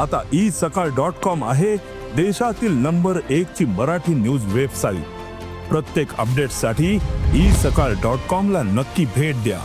आता ई सकाळ dot com आहे देशातील नंबर एक ची मराठी न्यूज वेबसाईट. प्रत्येक अपडेटसाठी ई सकाळ डॉट कॉम ला नक्की भेट द्या.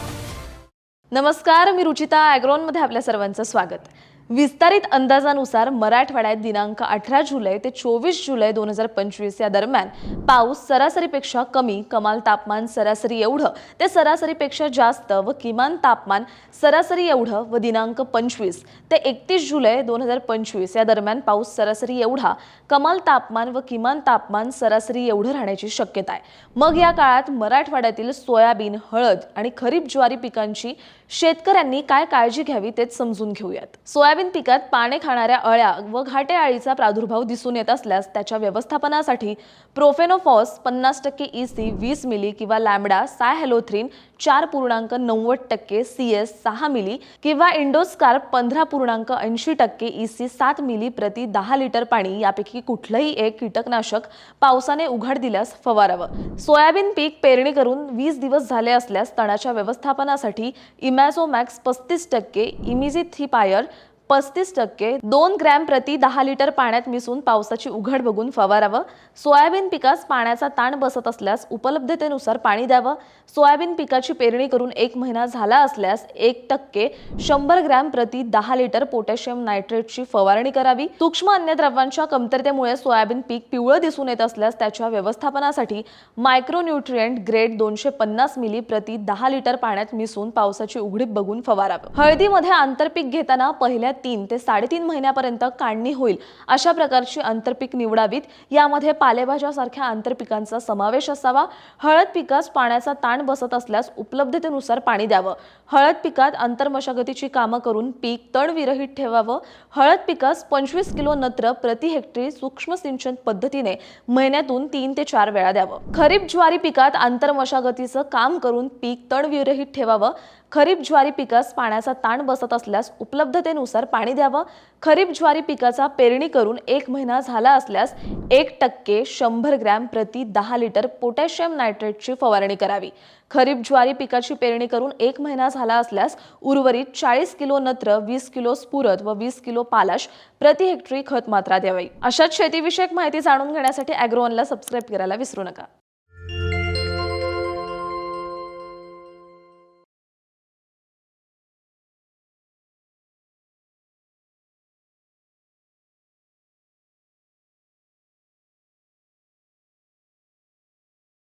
नमस्कार मी रुचिता ॲग्रोनमध्ये आपल्या सर्वांचं स्वागत. विस्तारित अंदाजानुसार मराठवाड्यात दिनांक अठरा जुलै ते चोवीस जुलै दोन हजार पंचवीस या दरम्यान पाऊस सरासरीपेक्षा कमी कमाल तापमान सरासरी एवढं ते सरासरीपेक्षा जास्त व किमान तापमान सरासरी एवढं व दिनांक पंचवीस ते एकतीस जुलै दोन हजार पंचवीस या दरम्यान पाऊस सरासरी एवढा कमाल तापमान व किमान तापमान सरासरी एवढं राहण्याची शक्यता आहे. मग या काळात मराठवाड्यातील सोयाबीन हळद आणि खरीप ज्वारी पिकांची शेतकऱ्यांनी काय काळजी घ्यावी तेच समजून घेऊयात. सोया सोयाबीन पिकात पाने खाणाऱ्या अळ्या व घाटे अळीचा प्रादुर्भाव दिसून येत असल्यास त्याच्या व्यवस्थापनासाठी प्रोफेनोफॉस पन्नास टक्के ई सी वीस मिली किंवा लॅमडा सायहॅलोथ्रिन चार पूर्णांक नव्वद टक्के सी एस सहा मिली किंवा इंडोस्कार पंधरा पूर्णांक ऐंशी टक्के ई सी सात मिली प्रति दहा लिटर पाणी यापैकी कुठलंही एक कीटकनाशक पावसाने उघड दिल्यास फवारावं. सोयाबीन पीक पेरणी करून वीस दिवस झाले असल्यास तणाच्या व्यवस्थापनासाठी इमॅझोमॅक्स पस्तीस टक्के इमिझिथिपायर पस्तीस टक्के दोन ग्रॅम प्रति दहा लिटर पाण्यात मिसळून पावसाची उघड बघून फवारावं. सोयाबीन पिकास पाण्याचा ताण बसत असल्यास उपलब्धतेनुसार पाणी द्यावं. सोयाबीन पिकाची पेरणी करून एक महिना झाला असल्यास एक टक्के शंभर ग्रॅम प्रति दहा लिटर पोटॅशियम नायट्रेटची फवारणी करावी. सूक्ष्म अन्नद्रव्यांच्या कमतरतेमुळे सोयाबीन पीक पिवळं दिसून येत असल्यास त्याच्या व्यवस्थापनासाठी मायक्रोन्यूट्रिएंट ग्रेड दोनशे पन्नास मिली प्रति दहा लिटर पाण्यात मिसळून पावसाची उघडीप बघून फवारावं. हळदीमध्ये आंतरपीक घेताना पहिल्या तीन ते साडेतीन महिन्यापर्यंत काढणी होईल अशा प्रकारची आंतरपीक निवडावीत. यामध्ये पालेभाज्यासारख्या आंतरपिकांचा समावेश असावा. हळद पिकास पाण्याचा ताण बसत असल्यास उपलब्धतेनुसार पाणी द्यावं. हळद पिकात आंतरमशागतीची कामं करून पीक तणविरहित ठेवावं. हळद पिकास पंचवीस किलो नत्र प्रति हेक्टरी सूक्ष्म सिंचन पद्धतीने महिन्यातून तीन ते चार वेळा द्यावं. खरीप ज्वारी पिकात आंतरमशागतीचं काम करून पीक तणविरहित ठेवावं. खरीप ज्वारी पिकास पाण्याचा ताण बसत असल्यास उपलब्धतेनुसार पाणी द्यावं. खरीप ज्वारी पिकाचा पेरणी करून एक महिना झाला असल्यास एक टक्के शंभर ग्रॅम प्रति दहा लिटर पोटॅशियम नायट्रेटची फवारणी करावी. खरीप ज्वारी पिकाची पेरणी करून एक महिना झाला असल्यास उर्वरित चाळीस किलो नत्र वीस किलो स्फुरद व वीस किलो पालाश प्रति हेक्टरी खत मात्रा द्यावी. अशाच शेतीविषयक माहिती जाणून घेण्यासाठी अॅग्रोवनला सबस्क्राईब करायला विसरू नका.